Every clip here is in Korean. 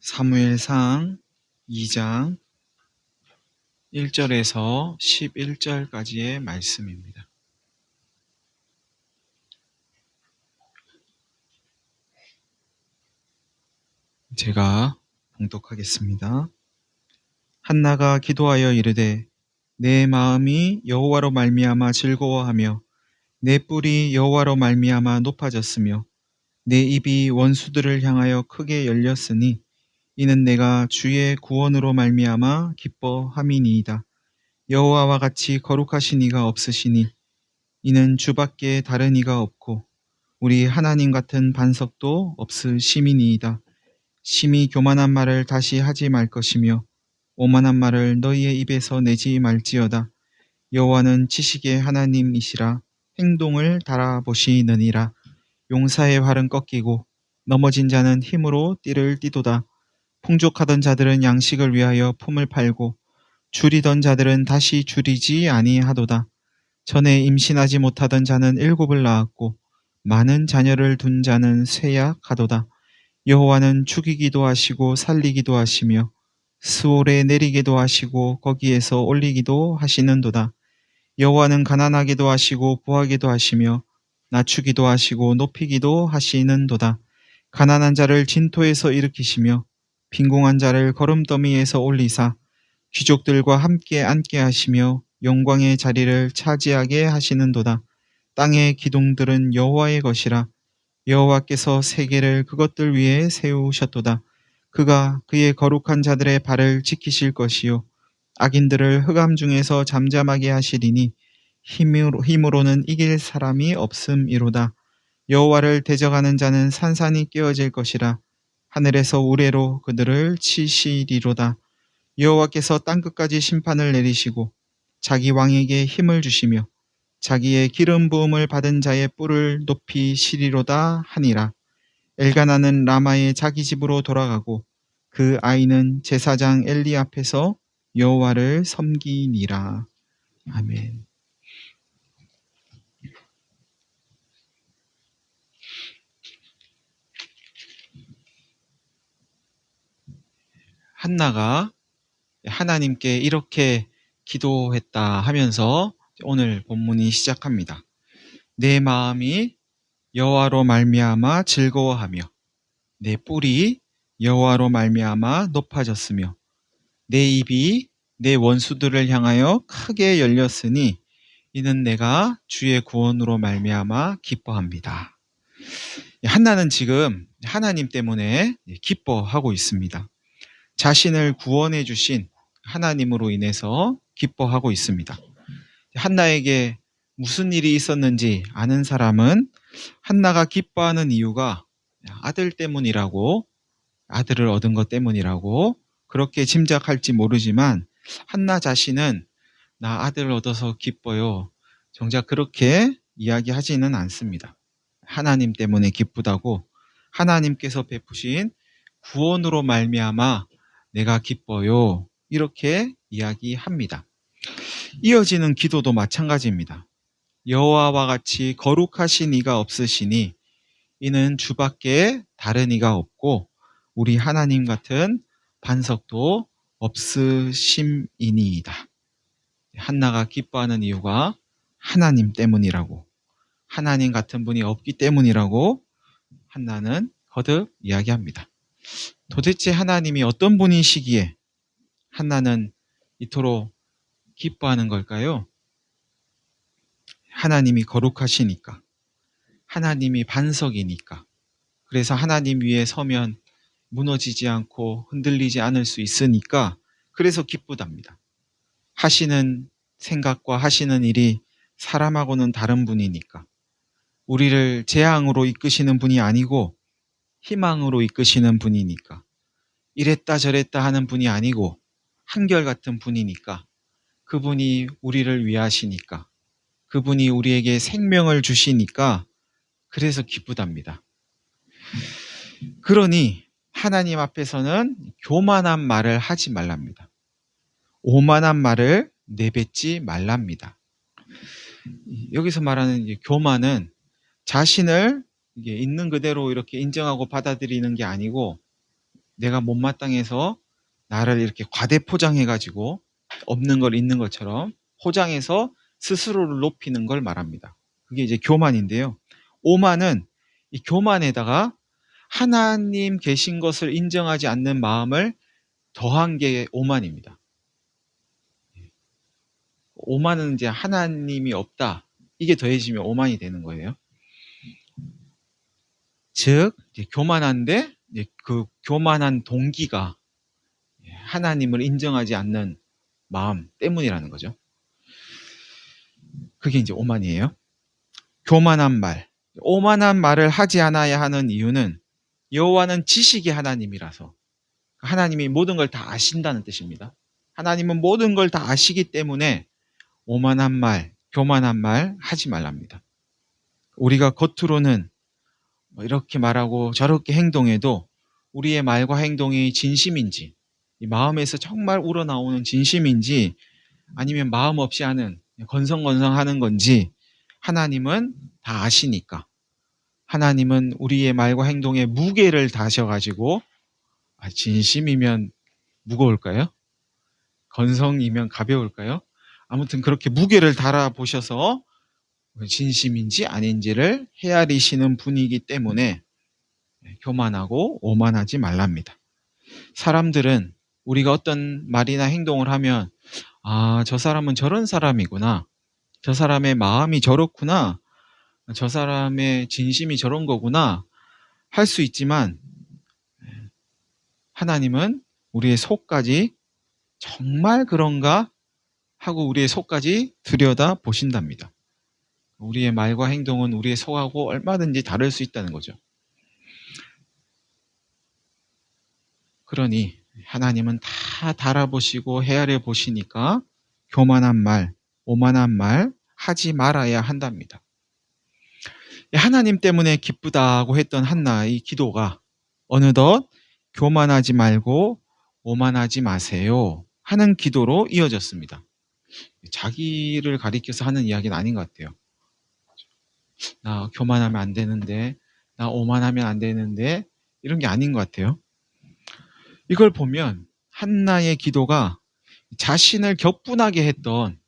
사무엘상 2장 1절에서 11절까지의 말씀입니다. 제가 봉독하겠습니다. 한나가 기도하여 이르되 내 마음이 여호와로 말미암아 즐거워하며 내 뿔이 여호와로 말미암아 높아졌으며 내 입이 원수들을 향하여 크게 열렸으니 이는 내가 주의 구원으로 말미암아 기뻐함이니이다. 여호와와 같이 거룩하신 이가 없으시니 이는 주밖에 다른 이가 없고 우리 하나님 같은 반석도 없으심이니이다. 심히 교만한 말을 다시 하지 말 것이며 오만한 말을 너희의 입에서 내지 말지어다. 여호와는 지식의 하나님이시라 행동을 달아보시느니라. 용사의 활은 꺾이고 넘어진 자는 힘으로 띠를 띠도다. 풍족하던 자들은 양식을 위하여 품을 팔고 줄이던 자들은 다시 줄이지 아니하도다. 전에 임신하지 못하던 자는 일곱을 낳았고 많은 자녀를 둔 자는 쇠약하도다. 여호와는 죽이기도 하시고 살리기도 하시며 스올에 내리기도 하시고 거기에서 올리기도 하시는도다. 여호와는 가난하기도 하시고 부하기도 하시며 낮추기도 하시고 높이기도 하시는도다. 가난한 자를 진토에서 일으키시며 빈궁한 자를 걸음더미에서 올리사 귀족들과 함께 앉게 하시며 영광의 자리를 차지하게 하시는도다. 땅의 기둥들은 여호와의 것이라 여호와께서 세계를 그것들 위에 세우셨도다. 그가 그의 거룩한 자들의 발을 지키실 것이요 악인들을 흑암 중에서 잠잠하게 하시리니 힘으로, 힘으로는 이길 사람이 없음이로다. 여호와를 대적하는 자는 산산이 깨어질 것이라 하늘에서 우레로 그들을 치시리로다. 여호와께서 땅 끝까지 심판을 내리시고 자기 왕에게 힘을 주시며 자기의 기름 부음을 받은 자의 뿔을 높이시리로다 하니라. 엘가나는 라마의 자기 집으로 돌아가고 그 아이는 제사장 엘리 앞에서 여호와를 섬기니라. 아멘. 한나가 하나님께 이렇게 기도했다 하면서 오늘 본문이 시작합니다. 내 마음이 여호와로 말미암아 즐거워하며 내 뿔이 여호와로 말미암아 높아졌으며 내 입이 내 원수들을 향하여 크게 열렸으니 이는 내가 주의 구원으로 말미암아 기뻐합니다. 한나는 지금 하나님 때문에 기뻐하고 있습니다. 자신을 구원해 주신 하나님으로 인해서 기뻐하고 있습니다. 한나에게 무슨 일이 있었는지 아는 사람은 한나가 기뻐하는 이유가 아들 때문이라고 아들을 얻은 것 때문이라고 그렇게 짐작할지 모르지만 한나 자신은 나 아들을 얻어서 기뻐요. 정작 그렇게 이야기하지는 않습니다. 하나님 때문에 기쁘다고 하나님께서 베푸신 구원으로 말미암아 내가 기뻐요. 이렇게 이야기합니다. 이어지는 기도도 마찬가지입니다. 여호와와 같이 거룩하신 이가 없으시니 이는 주밖에 다른 이가 없고 우리 하나님 같은 반석도 없으심이니이다. 한나가 기뻐하는 이유가 하나님 때문이라고 하나님 같은 분이 없기 때문이라고 한나는 거듭 이야기합니다. 도대체 하나님이 어떤 분이시기에 한나는 이토록 기뻐하는 걸까요? 하나님이 거룩하시니까. 하나님이 반석이니까. 그래서 하나님 위에 서면 무너지지 않고 흔들리지 않을 수 있으니까 그래서 기쁘답니다. 하시는 생각과 하시는 일이 사람하고는 다른 분이니까. 우리를 재앙으로 이끄시는 분이 아니고 희망으로 이끄시는 분이니까. 이랬다 저랬다 하는 분이 아니고 한결같은 분이니까. 그분이 우리를 위하시니까. 그분이 우리에게 생명을 주시니까 그래서 기쁘답니다. 그러니 하나님 앞에서는 교만한 말을 하지 말랍니다. 오만한 말을 내뱉지 말랍니다. 여기서 말하는 교만은 자신을 있는 그대로 이렇게 인정하고 받아들이는 게 아니고 내가 못마땅해서 나를 이렇게 과대 포장해가지고 없는 걸 있는 것처럼 포장해서 스스로를 높이는 걸 말합니다. 그게 이제 교만인데요. 오만은 이 교만에다가 하나님 계신 것을 인정하지 않는 마음을 더한 게 오만입니다. 오만은 이제 하나님이 없다. 이게 더해지면 오만이 되는 거예요. 즉, 교만한데 그 교만한 동기가 하나님을 인정하지 않는 마음 때문이라는 거죠. 그게 이제 오만이에요. 교만한 말. 오만한 말을 하지 않아야 하는 이유는 여호와는 지식의 하나님이라서 하나님이 모든 걸 다 아신다는 뜻입니다. 하나님은 모든 걸 다 아시기 때문에 오만한 말, 교만한 말 하지 말랍니다. 우리가 겉으로는 뭐 이렇게 말하고 저렇게 행동해도 우리의 말과 행동이 진심인지, 이 마음에서 정말 우러나오는 진심인지, 아니면 마음 없이 하는 건성건성 하는 건지 하나님은 다 아시니까. 하나님은 우리의 말과 행동에 무게를 다셔가지고 아, 진심이면 무거울까요? 건성이면 가벼울까요? 아무튼 그렇게 무게를 달아 보셔서 진심인지 아닌지를 헤아리시는 분이기 때문에 교만하고 오만하지 말랍니다. 사람들은 우리가 어떤 말이나 행동을 하면 아, 저 사람은 저런 사람이구나. 저 사람의 마음이 저렇구나. 저 사람의 진심이 저런 거구나. 할 수 있지만 하나님은 우리의 속까지 정말 그런가 하고 우리의 속까지 들여다 보신답니다. 우리의 말과 행동은 우리의 속하고 얼마든지 다를 수 있다는 거죠. 그러니 하나님은 다 달아보시고 헤아려 보시니까 교만한 말, 오만한 말 하지 말아야 한답니다. 하나님 때문에 기쁘다고 했던 한나의 기도가 어느덧 교만하지 말고 오만하지 마세요 하는 기도로 이어졌습니다. 자기를 가리켜서 하는 이야기는 아닌 것 같아요. 나 교만하면 안 되는데, 나 오만하면 안 되는데, 이런 게 아닌 것 같아요. 이걸 보면 한나의 기도가 자신을 격분하게 했던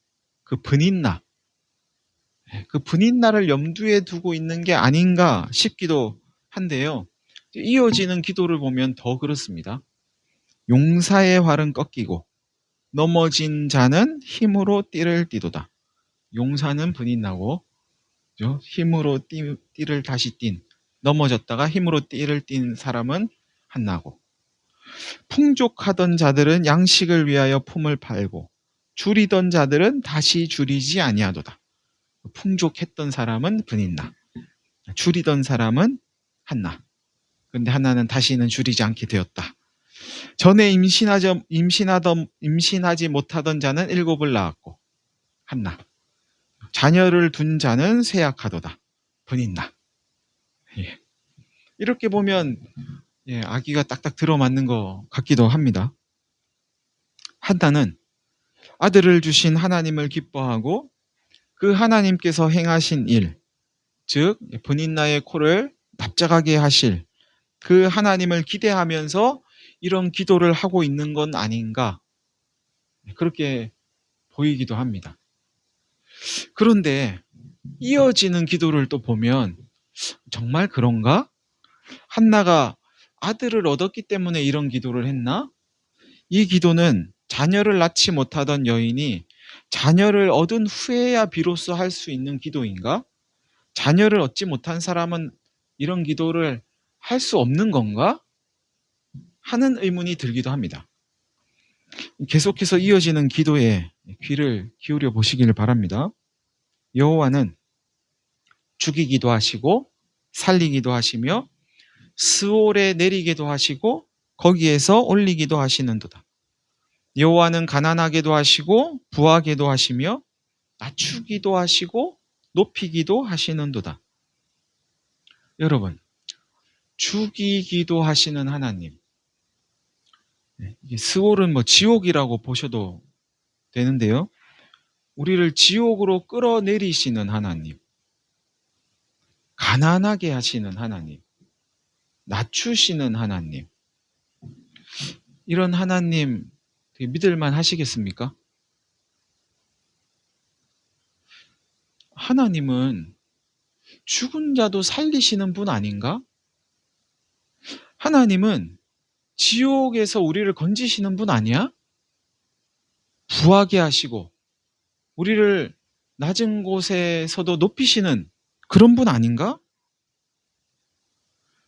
그 분인나, 그 분인나를 염두에 두고 있는 게 아닌가 싶기도 한데요. 이어지는 기도를 보면 더 그렇습니다. 용사의 활은 꺾이고 넘어진 자는 힘으로 띠를 띠도다. 용사는 분인나고 힘으로 띠, 띠를 다시 띈 넘어졌다가 힘으로 띠를 띈 사람은 한나고 풍족하던 자들은 양식을 위하여 품을 팔고 줄이던 자들은 다시 줄이지 아니하도다. 풍족했던 사람은 분인나, 줄이던 사람은 한나. 근데 하나는 다시는 줄이지 않게 되었다. 전에 임신하지, 임신하던, 임신하지 못하던 자는 일곱을 낳았고, 한나. 자녀를 둔 자는 쇠약하도다. 분인나. 예. 이렇게 보면, 예, 아기가 딱딱 들어맞는 것 같기도 합니다. 한나는 아들을 주신 하나님을 기뻐하고 그 하나님께서 행하신 일, 즉, 분인나의 코를 납작하게 하실 그 하나님을 기대하면서 이런 기도를 하고 있는 건 아닌가. 그렇게 보이기도 합니다. 그런데 이어지는 기도를 또 보면 정말 그런가? 한나가 아들을 얻었기 때문에 이런 기도를 했나? 이 기도는 자녀를 낳지 못하던 여인이 자녀를 얻은 후에야 비로소 할 수 있는 기도인가? 자녀를 얻지 못한 사람은 이런 기도를 할 수 없는 건가? 하는 의문이 들기도 합니다. 계속해서 이어지는 기도에 귀를 기울여 보시기를 바랍니다. 여호와는 죽이기도 하시고 살리기도 하시며 스올에 내리기도 하시고 거기에서 올리기도 하시는도다. 여호와는 가난하게도 하시고 부하게도 하시며 낮추기도 하시고 높이기도 하시는도다. 여러분, 죽이기도 하시는 하나님. 스올은 뭐 지옥이라고 보셔도 되는데요. 우리를 지옥으로 끌어내리시는 하나님. 가난하게 하시는 하나님, 낮추시는 하나님. 이런 하나님 믿을만 하시겠습니까? 하나님은 죽은 자도 살리시는 분 아닌가? 하나님은 지옥에서 우리를 건지시는 분 아니야? 부하게 하시고 우리를 낮은 곳에서도 높이시는 그런 분 아닌가?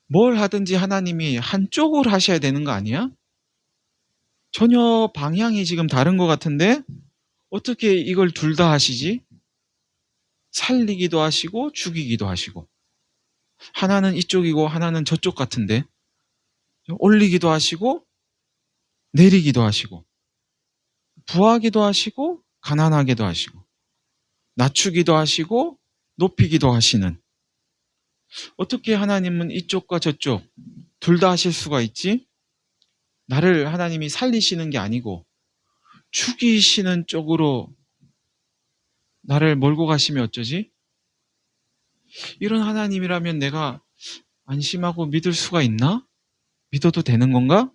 뭘 하든지 하나님이 한쪽을 하셔야 되는 거 아니야? 전혀 방향이 지금 다른 것 같은데 어떻게 이걸 둘 다 하시지? 살리기도 하시고 죽이기도 하시고 하나는 이쪽이고 하나는 저쪽 같은데 올리기도 하시고 내리기도 하시고 부하기도 하시고 가난하게도 하시고 낮추기도 하시고 높이기도 하시는 어떻게 하나님은 이쪽과 저쪽 둘 다 하실 수가 있지? 나를 하나님이 살리시는 게 아니고 죽이시는 쪽으로 나를 몰고 가시면 어쩌지? 이런 하나님이라면 내가 안심하고 믿을 수가 있나? 믿어도 되는 건가?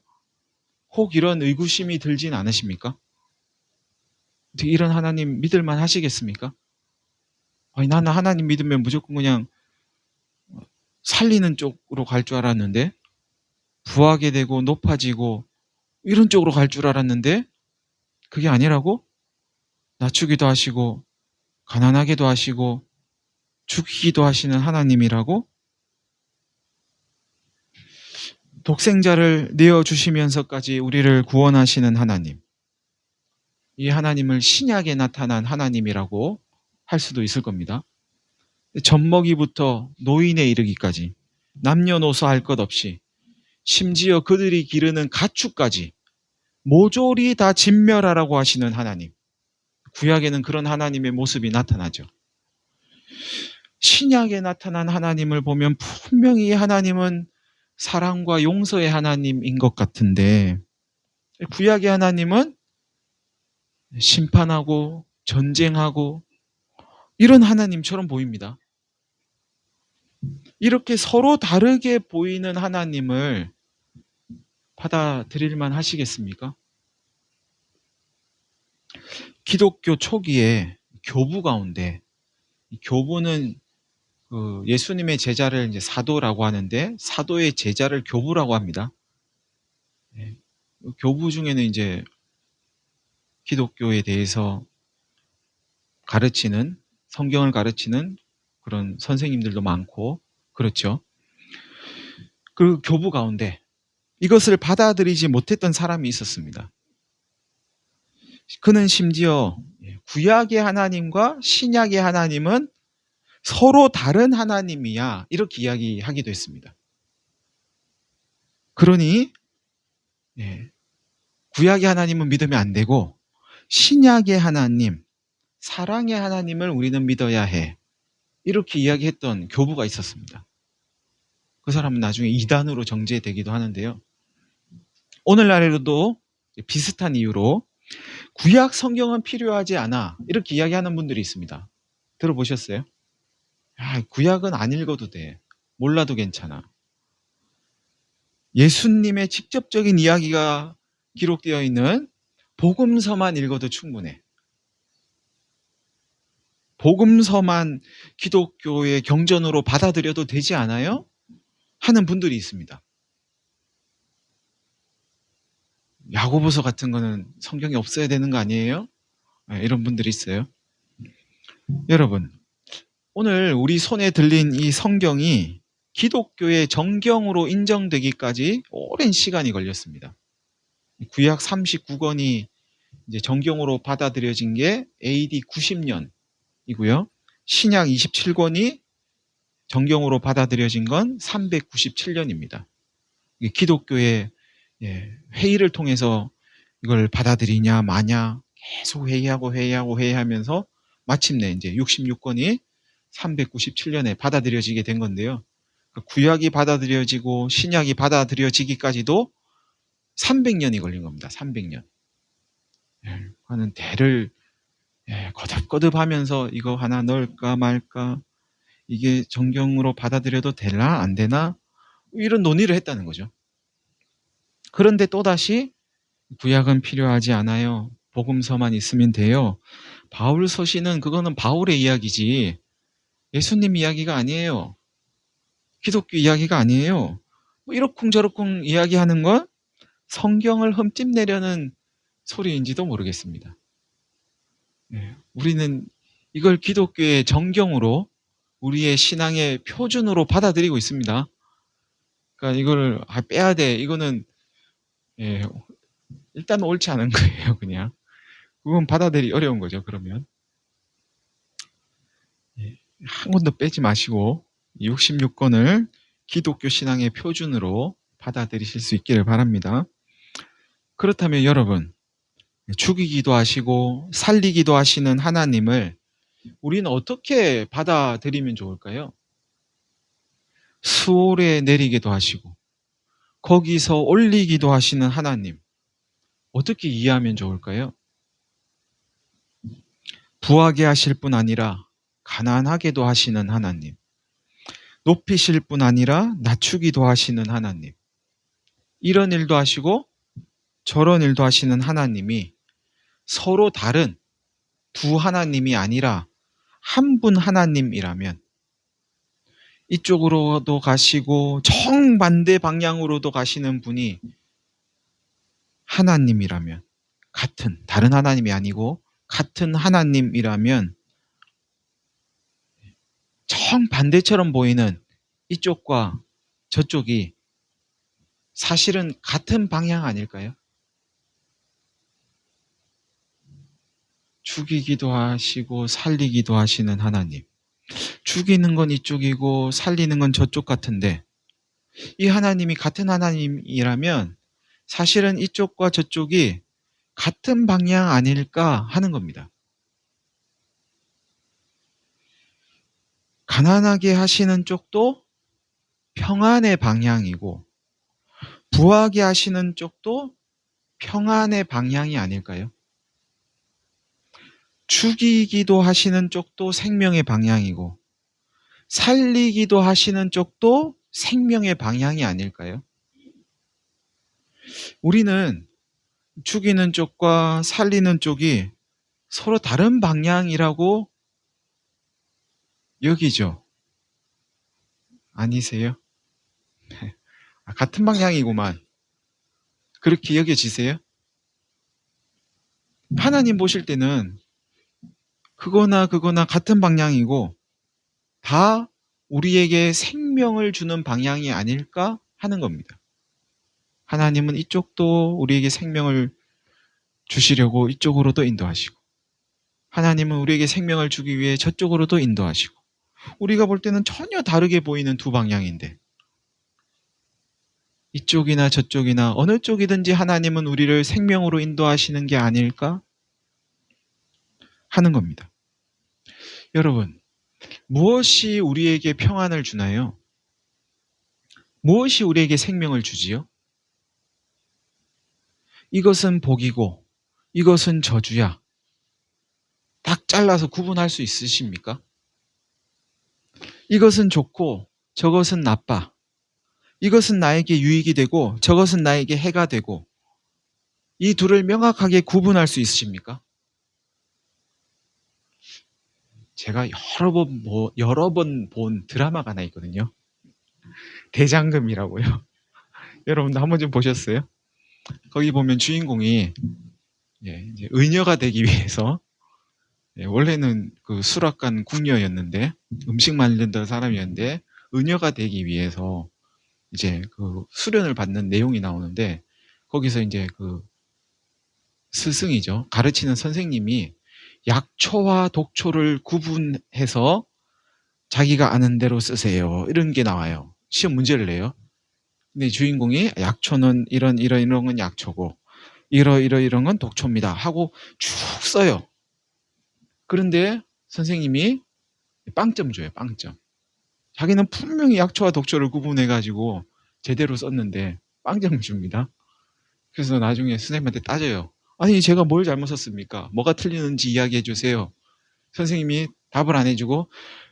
혹 이런 의구심이 들진 않으십니까? 어떻게 이런 하나님 믿을만 하시겠습니까? 아니, 나는 하나님 믿으면 무조건 그냥 살리는 쪽으로 갈 줄 알았는데, 부하게 되고 높아지고 이런 쪽으로 갈 줄 알았는데, 그게 아니라고? 낮추기도 하시고, 가난하게도 하시고, 죽이기도 하시는 하나님이라고? 독생자를 내어주시면서까지 우리를 구원하시는 하나님. 이 하나님을 신약에 나타난 하나님이라고 할 수도 있을 겁니다. 젖먹이부터 노인에 이르기까지 남녀노소 할 것 없이 심지어 그들이 기르는 가축까지 모조리 다 진멸하라고 하시는 하나님. 구약에는 그런 하나님의 모습이 나타나죠. 신약에 나타난 하나님을 보면 분명히 이 하나님은 사랑과 용서의 하나님인 것 같은데 구약의 하나님은 심판하고 전쟁하고 이런 하나님처럼 보입니다. 이렇게 서로 다르게 보이는 하나님을 받아들일만 하시겠습니까? 기독교 초기에 교부 가운데 교부는 그 예수님의 제자를 이제 사도라고 하는데 사도의 제자를 교부라고 합니다. 예, 교부 중에는 이제 기독교에 대해서 가르치는 성경을 가르치는 그런 선생님들도 많고 그렇죠. 그 교부 가운데 이것을 받아들이지 못했던 사람이 있었습니다. 그는 심지어 구약의 하나님과 신약의 하나님은 서로 다른 하나님이야. 이렇게 이야기하기도 했습니다. 그러니, 예, 구약의 하나님은 믿으면 안 되고, 신약의 하나님, 사랑의 하나님을 우리는 믿어야 해. 이렇게 이야기했던 교부가 있었습니다. 그 사람은 나중에 이단으로 정제되기도 하는데요. 오늘날에도 비슷한 이유로 구약 성경은 필요하지 않아. 이렇게 이야기하는 분들이 있습니다. 들어보셨어요? 야, 구약은 안 읽어도 돼. 몰라도 괜찮아. 예수님의 직접적인 이야기가 기록되어 있는 복음서만 읽어도 충분해. 복음서만 기독교의 경전으로 받아들여도 되지 않아요? 하는 분들이 있습니다. 야고보서 같은 거는 성경이 없어야 되는 거 아니에요? 네, 이런 분들이 있어요. 여러분, 오늘 우리 손에 들린 이 성경이 기독교의 정경으로 인정되기까지 오랜 시간이 걸렸습니다. 구약 39권이 이제 정경으로 받아들여진 게 AD 90년이고요. 신약 27권이 정경으로 받아들여진 건 397년입니다. 기독교의 예, 회의를 통해서 이걸 받아들이냐 마냐 계속 회의하고 회의하고 회의하면서 마침내 이제 66권이 397년에 받아들여지게 된 건데요. 그 구약이 받아들여지고 신약이 받아들여지기까지도 300년이 걸린 겁니다. 300년. 예, 하는 대를 예, 거듭거듭 하면서 이거 하나 넣을까 말까 이게 정경으로 받아들여도 되나 안 되나 이런 논의를 했다는 거죠. 그런데 또다시 구약은 필요하지 않아요. 복음서만 있으면 돼요. 바울 서신은 그거는 바울의 이야기지 예수님 이야기가 아니에요. 기독교 이야기가 아니에요. 뭐 이러쿵저러쿵 이야기하는 건 성경을 흠집내려는 소리인지도 모르겠습니다. 네, 우리는 이걸 기독교의 정경으로 우리의 신앙의 표준으로 받아들이고 있습니다. 그러니까 이걸 아, 빼야 돼. 이거는 예, 일단 옳지 않은 거예요. 그냥 그건 받아들이 어려운 거죠. 그러면 예, 한 권도 빼지 마시고 66권을 기독교 신앙의 표준으로 받아들이실 수 있기를 바랍니다. 그렇다면 여러분 죽이기도 하시고 살리기도 하시는 하나님을 우리는 어떻게 받아들이면 좋을까요? 수월에 내리기도 하시고 거기서 올리기도 하시는 하나님 어떻게 이해하면 좋을까요? 부하게 하실 뿐 아니라 가난하게도 하시는 하나님 높이실 뿐 아니라 낮추기도 하시는 하나님 이런 일도 하시고 저런 일도 하시는 하나님이 서로 다른 두 하나님이 아니라 한 분 하나님이라면 이쪽으로도 가시고 정반대 방향으로도 가시는 분이 하나님이라면 같은 다른 하나님이 아니고 같은 하나님이라면 정반대처럼 보이는 이쪽과 저쪽이 사실은 같은 방향 아닐까요? 죽이기도 하시고 살리기도 하시는 하나님. 죽이는 건 이쪽이고 살리는 건 저쪽 같은데 이 하나님이 같은 하나님이라면 사실은 이쪽과 저쪽이 같은 방향 아닐까 하는 겁니다. 가난하게 하시는 쪽도 평안의 방향이고 부하게 하시는 쪽도 평안의 방향이 아닐까요? 죽이기도 하시는 쪽도 생명의 방향이고 살리기도 하시는 쪽도 생명의 방향이 아닐까요? 우리는 죽이는 쪽과 살리는 쪽이 서로 다른 방향이라고 여기죠. 아니세요? 아, 같은 방향이구만. 그렇게 여겨지세요? 하나님 보실 때는 그거나 그거나 같은 방향이고 다 우리에게 생명을 주는 방향이 아닐까 하는 겁니다. 하나님은 이쪽도 우리에게 생명을 주시려고 이쪽으로도 인도하시고 하나님은 우리에게 생명을 주기 위해 저쪽으로도 인도하시고 우리가 볼 때는 전혀 다르게 보이는 두 방향인데 이쪽이나 저쪽이나 어느 쪽이든지 하나님은 우리를 생명으로 인도하시는 게 아닐까 하는 겁니다. 여러분, 무엇이 우리에게 평안을 주나요? 무엇이 우리에게 생명을 주지요? 이것은 복이고 이것은 저주야. 딱 잘라서 구분할 수 있으십니까? 이것은 좋고 저것은 나빠. 이것은 나에게 유익이 되고 저것은 나에게 해가 되고 이 둘을 명확하게 구분할 수 있으십니까? 제가 여러 번, 뭐, 여러 번 본 드라마가 하나 있거든요. 대장금이라고요. 여러분도 한 번 좀 보셨어요? 거기 보면 주인공이 예, 의녀가 되기 위해서 예, 원래는 그 수락관 궁녀였는데 음식 만든던 사람이었는데 의녀가 되기 위해서 이제 그 수련을 받는 내용이 나오는데 거기서 이제 그 스승이죠 가르치는 선생님이 약초와 독초를 구분해서 자기가 아는 대로 쓰세요. 이런 게 나와요. 시험 문제를 내요. 근데 주인공이 약초는 이런 이런 이런 건 약초고 이러 이러 이런 건 독초입니다. 하고 쭉 써요. 그런데 선생님이 빵점 줘요 빵점. 자기는 분명히 약초와 독초를 구분해 가지고 제대로 썼는데 빵점 줍니다. 그래서 나중에 선생님한테 따져요 아니 제가 뭘 잘못 썼습니까 뭐가 틀리는지 이야기해 주세요 선생님이 답을 안 해주고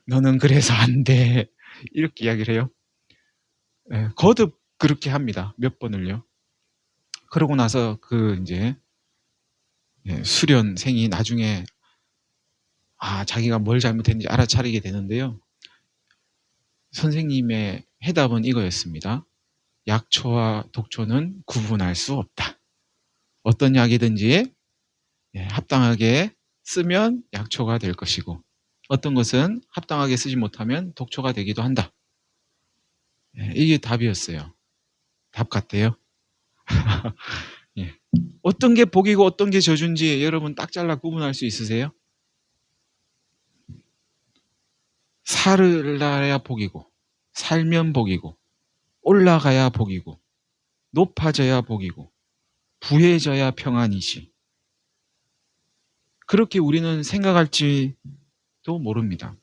너는 그래서 안 돼. 이렇게 이야기를 해요. 예, 거듭 그렇게 합니다. 몇 번을요. 그러고 나서 그 이제 예, 수련생이 나중에 아 자기가 뭘 잘못했는지 알아차리게 되는데요. 선생님의 해답은 이거였습니다. 약초와 독초는 구분할 수 없다. 어떤 약이든지 예, 합당하게 쓰면 약초가 될 것이고 어떤 것은 합당하게 쓰지 못하면 독초가 되기도 한다. 예, 이게 답이었어요. 답 같대요. 예. 어떤 게 복이고 어떤 게 저주인지 여러분 딱 잘라 구분할 수 있으세요? 살을라야 복이고 살면 복이고 올라가야 복이고 높아져야 복이고 부해져야 평안이지. 그렇게 우리는 생각할지도 모릅니다.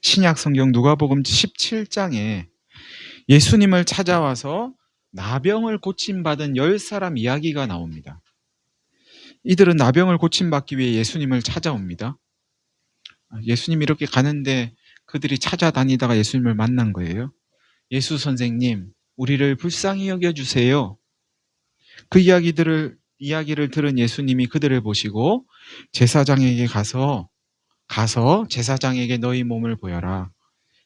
신약 성경 누가복음 17장에 예수님을 찾아와서 나병을 고침받은 열 사람 이야기가 나옵니다. 이들은 나병을 고침받기 위해 예수님을 찾아옵니다. 예수님이 이렇게 가는데 그들이 찾아다니다가 예수님을 만난 거예요. 예수 선생님, 우리를 불쌍히 여겨주세요. 그 이야기들을, 이야기를 들은 예수님이 그들을 보시고 제사장에게 가서, 가서 제사장에게 너희 몸을 보여라.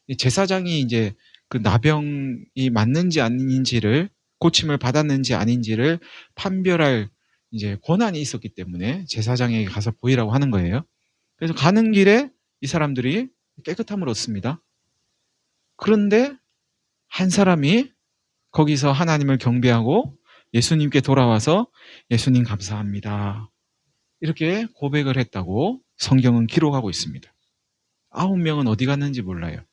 이 제사장이 이제 그 나병이 맞는지 아닌지를 고침을 받았는지 아닌지를 판별할 이제 권한이 있었기 때문에 제사장에게 가서 보이라고 하는 거예요. 그래서 가는 길에 이 사람들이 깨끗함을 얻습니다. 그런데 한 사람이 거기서 하나님을 경배하고 예수님께 돌아와서 예수님 감사합니다. 이렇게 고백을 했다고 성경은 기록하고 있습니다. 아홉 명은 어디 갔는지 몰라요.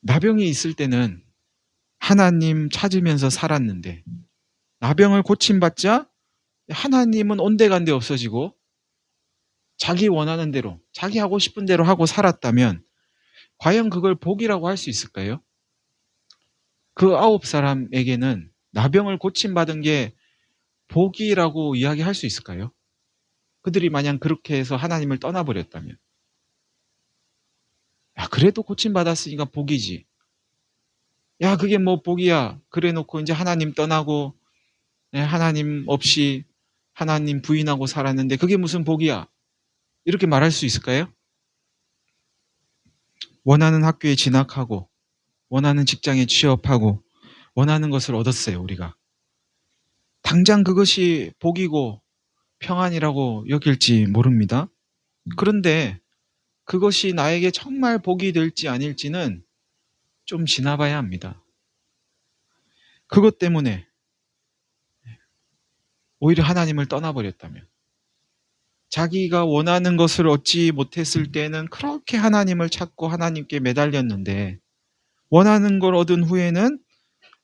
나병이 있을 때는 하나님 찾으면서 살았는데 나병을 고침받자 하나님은 온데간데 없어지고 자기 원하는 대로 자기 하고 싶은 대로 하고 살았다면 과연 그걸 복이라고 할 수 있을까요? 그 아홉 사람에게는 나병을 고침받은 게 복이라고 이야기할 수 있을까요? 그들이 마냥 그렇게 해서 하나님을 떠나버렸다면 야, 그래도 고침받았으니까 복이지. 야, 그게 뭐 복이야. 그래 놓고 이제 하나님 떠나고, 네, 하나님 없이 하나님 부인하고 살았는데 그게 무슨 복이야. 이렇게 말할 수 있을까요? 원하는 학교에 진학하고, 원하는 직장에 취업하고, 원하는 것을 얻었어요, 우리가. 당장 그것이 복이고 평안이라고 여길지 모릅니다. 그런데 그것이 나에게 정말 복이 될지 아닐지는 좀 지나봐야 합니다. 그것 때문에 오히려 하나님을 떠나버렸다면 자기가 원하는 것을 얻지 못했을 때는 그렇게 하나님을 찾고 하나님께 매달렸는데 원하는 걸 얻은 후에는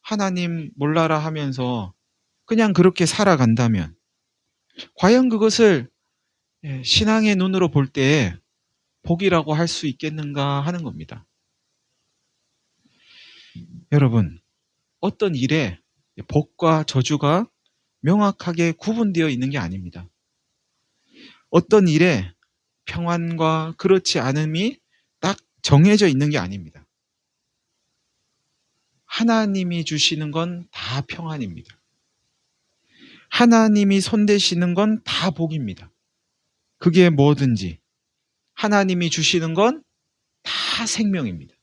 하나님 몰라라 하면서 그냥 그렇게 살아간다면 과연 그것을 신앙의 눈으로 볼 때에 복이라고 할 수 있겠는가 하는 겁니다. 여러분, 어떤 일에 복과 저주가 명확하게 구분되어 있는 게 아닙니다. 어떤 일에 평안과 그렇지 않음이 딱 정해져 있는 게 아닙니다. 하나님이 주시는 건 다 평안입니다. 하나님이 손대시는 건 다 복입니다. 그게 뭐든지 하나님이 주시는 건 다 생명입니다.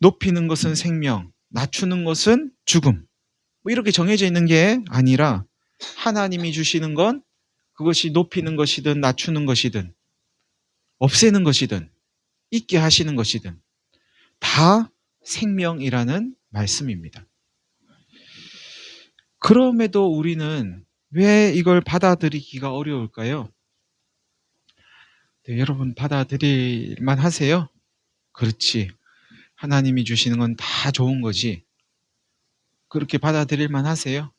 높이는 것은 생명, 낮추는 것은 죽음. 뭐 이렇게 정해져 있는 게 아니라 하나님이 주시는 건 그것이 높이는 것이든 낮추는 것이든 없애는 것이든 있게 하시는 것이든 다 생명이라는 말씀입니다. 그럼에도 우리는 왜 이걸 받아들이기가 어려울까요? 네, 여러분 받아들일만 하세요? 그렇지. 하나님이 주시는 건 다 좋은 거지. 그렇게 받아들일만 하세요?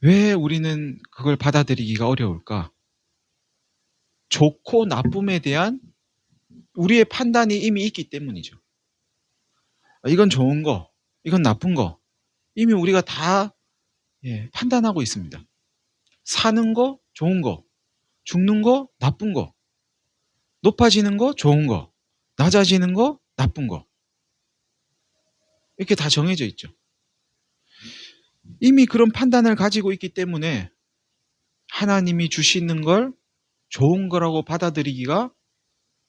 왜 우리는 그걸 받아들이기가 어려울까? 좋고 나쁨에 대한 우리의 판단이 이미 있기 때문이죠. 이건 좋은 거, 이건 나쁜 거, 이미 우리가 다 예, 판단하고 있습니다. 사는 거 좋은 거, 죽는 거 나쁜 거, 높아지는 거 좋은 거, 낮아지는 거 나쁜 거. 이렇게 다 정해져 있죠. 이미 그런 판단을 가지고 있기 때문에 하나님이 주시는 걸 좋은 거라고 받아들이기가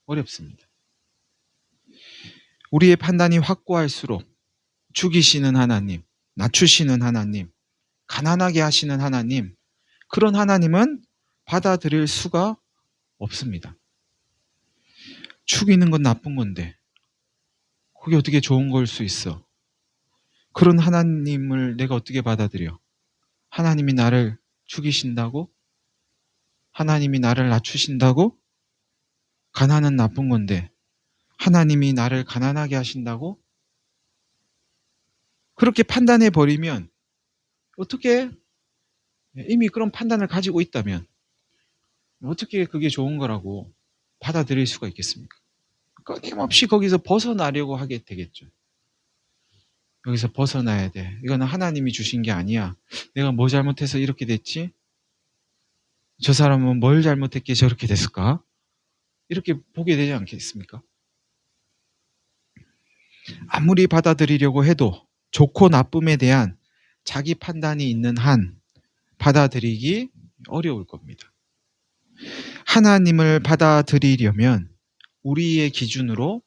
어렵습니다. 우리의 판단이 확고할수록 죽이시는 하나님, 낮추시는 하나님, 가난하게 하시는 하나님, 그런 하나님은 받아들일 수가 없습니다. 죽이는 건 나쁜 건데, 그게 어떻게 좋은 걸 수 있어? 그런 하나님을 내가 어떻게 받아들여? 하나님이 나를 죽이신다고? 하나님이 나를 낮추신다고? 가난은 나쁜 건데, 하나님이 나를 가난하게 하신다고? 그렇게 판단해 버리면, 어떻게 이미 그런 판단을 가지고 있다면, 어떻게 그게 좋은 거라고 받아들일 수가 있겠습니까? 끊임없이 거기서 벗어나려고 하게 되겠죠. 여기서 벗어나야 돼. 이거는 하나님이 주신 게 아니야. 내가 뭐 잘못해서 이렇게 됐지? 저 사람은 뭘 잘못했기에 저렇게 됐을까? 이렇게 보게 되지 않겠습니까? 아무리 받아들이려고 해도 좋고 나쁨에 대한 자기 판단이 있는 한 받아들이기 어려울 겁니다. 하나님을 받아들이려면 우리의 기준으로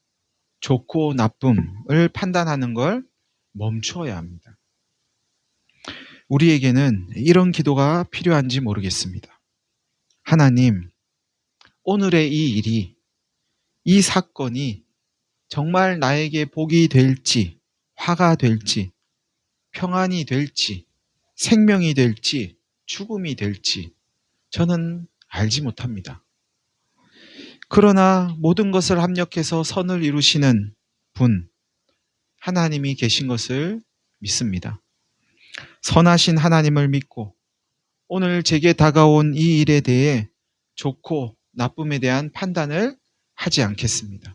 좋고 나쁨을 판단하는 걸 멈추어야 합니다. 우리에게는 이런 기도가 필요한지 모르겠습니다. 하나님, 오늘의 이 일이, 이 사건이 정말 나에게 복이 될지, 화가 될지, 평안이 될지, 생명이 될지, 죽음이 될지, 저는 알지 못합니다. 그러나 모든 것을 합력해서 선을 이루시는 분, 하나님이 계신 것을 믿습니다. 선하신 하나님을 믿고 오늘 제게 다가온 이 일에 대해 좋고 나쁨에 대한 판단을 하지 않겠습니다.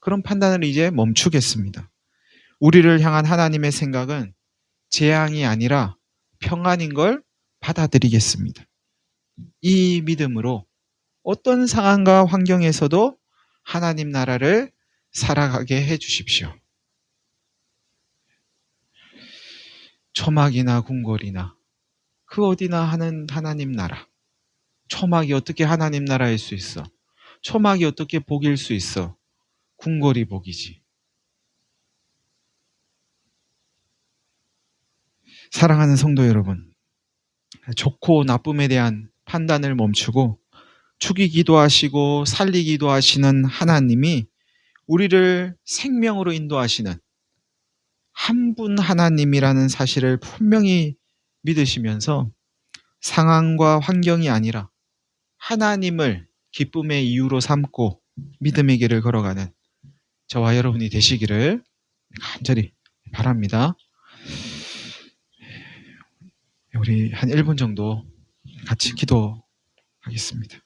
그런 판단을 이제 멈추겠습니다. 우리를 향한 하나님의 생각은 재앙이 아니라 평안인 걸 받아들이겠습니다. 이 믿음으로 어떤 상황과 환경에서도 하나님 나라를 살아가게 해 주십시오. 초막이나 궁궐이나 그 어디나 하는 하나님 나라. 초막이 어떻게 하나님 나라일 수 있어? 초막이 어떻게 복일 수 있어? 궁궐이 복이지. 사랑하는 성도 여러분, 좋고 나쁨에 대한 판단을 멈추고 죽이기도 하시고 살리기도 하시는 하나님이 우리를 생명으로 인도하시는 한 분 하나님이라는 사실을 분명히 믿으시면서 상황과 환경이 아니라 하나님을 기쁨의 이유로 삼고 믿음의 길을 걸어가는 저와 여러분이 되시기를 간절히 바랍니다. 우리 한 1분 정도 같이 기도하겠습니다.